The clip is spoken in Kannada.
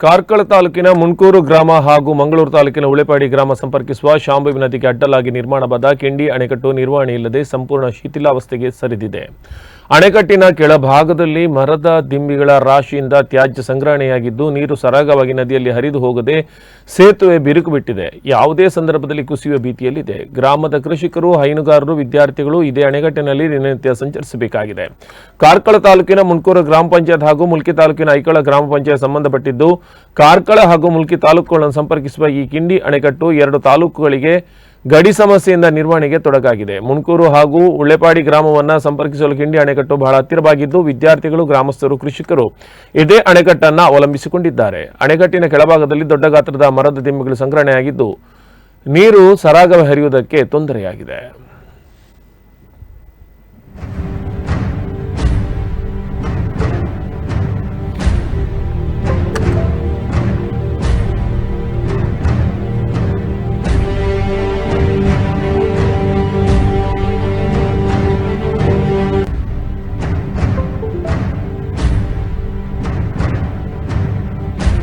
ಕಾರ್ಕಳ ತಾಲೂಕಿನ ಮುನ್ಕೂರು ಗ್ರಾಮ ಹಾಗೂ ಮಂಗಳೂರು ತಾಲೂಕಿನ ಉಳೆಪಾಡಿ ಗ್ರಾಮ ಸಂಪರ್ಕಿಸುವ ಶಾಂಭವಿ ನದಿಗೆ ಅಡ್ಡಲಾಗಿ ನಿರ್ಮಾಣವಾದ ಕೆಂಡಿ ಅಣೆಕಟ್ಟು ನಿರ್ವಹಣೆ ಇಲ್ಲದೆ ಸಂಪೂರ್ಣ ಶಿಥಿಲಾವಸ್ಥೆಗೆ ಸರಿದಿದೆ. ಅಣೆಕಟ್ಟಿನ ಕೆಳಭಾಗದಲ್ಲಿ ಮರದ ದಿಂಬಿಗಳ ರಾಶಿಯಿಂದ ತ್ಯಾಜ್ಯ ಸಂಗ್ರಹಣೆಯಾಗಿದ್ದು, ನೀರು ಸರಾಗವಾಗಿ ನದಿಯಲ್ಲಿ ಹರಿದು ಹೋಗದೆ ಸೇತುವೆ ಬಿರುಕು ಬಿಟ್ಟಿದೆ. ಯಾವುದೇ ಸಂದರ್ಭದಲ್ಲಿ ಕುಸಿಯುವ ಭೀತಿಯಲ್ಲಿದೆ. ಗ್ರಾಮದ ಕೃಷಿಕರು, ಹೈನುಗಾರರು, ವಿದ್ಯಾರ್ಥಿಗಳು ಇದೇ ಅಣೆಕಟ್ಟಿನಲ್ಲಿ ದಿನನಿತ್ಯ ಸಂಚರಿಸಬೇಕಾಗಿದೆ. ಕಾರ್ಕಳ ತಾಲೂಕಿನ ಮುನ್ಕೂರ ಗ್ರಾಮ ಪಂಚಾಯತ್ ಹಾಗೂ ಮುಲ್ಕಿ ತಾಲೂಕಿನ ಐಕಳ ಗ್ರಾಮ ಪಂಚಾಯತ್ ಸಂಬಂಧಪಟ್ಟಿದ್ದು, ಕಾರ್ಕಳ ಹಾಗೂ ಮುಲ್ಕಿ ತಾಲೂಕುಗಳನ್ನು ಸಂಪರ್ಕಿಸುವ ಈ ಕಿಂಡಿ ಅಣೆಕಟ್ಟು ಎರಡು ತಾಲೂಕುಗಳಿಗೆ ಗಡಿ ಸಮಸ್ಯೆಯಿಂದ ನಿರ್ವಹಣೆಗೆ ತೊಡಕಾಗಿದೆ. ಮುಣಕೂರು ಹಾಗೂ ಉಳ್ಳೆಪಾಡಿ ಗ್ರಾಮವನ್ನು ಸಂಪರ್ಕಿಸಲು ಕಿಂಡಿ ಅಣೆಕಟ್ಟು ಬಹಳ ಹತ್ತಿರವಾಗಿದ್ದು, ವಿದ್ಯಾರ್ಥಿಗಳು, ಗ್ರಾಮಸ್ಥರು, ಕೃಷಿಕರು ಇದೇ ಅಣೆಕಟ್ಟನ್ನು ಅವಲಂಬಿಸಿಕೊಂಡಿದ್ದಾರೆ. ಅಣೆಕಟ್ಟಿನ ಕೆಳಭಾಗದಲ್ಲಿ ದೊಡ್ಡ ಗಾತ್ರದ ಮರದ ದಿಂಬುಗಳು ಸಂಗ್ರಹಣೆಯಾಗಿದ್ದು, ನೀರು ಸರಾಗವಾಗಿ ಹರಿಯುವುದಕ್ಕೆ ತೊಂದರೆಯಾಗಿದೆ.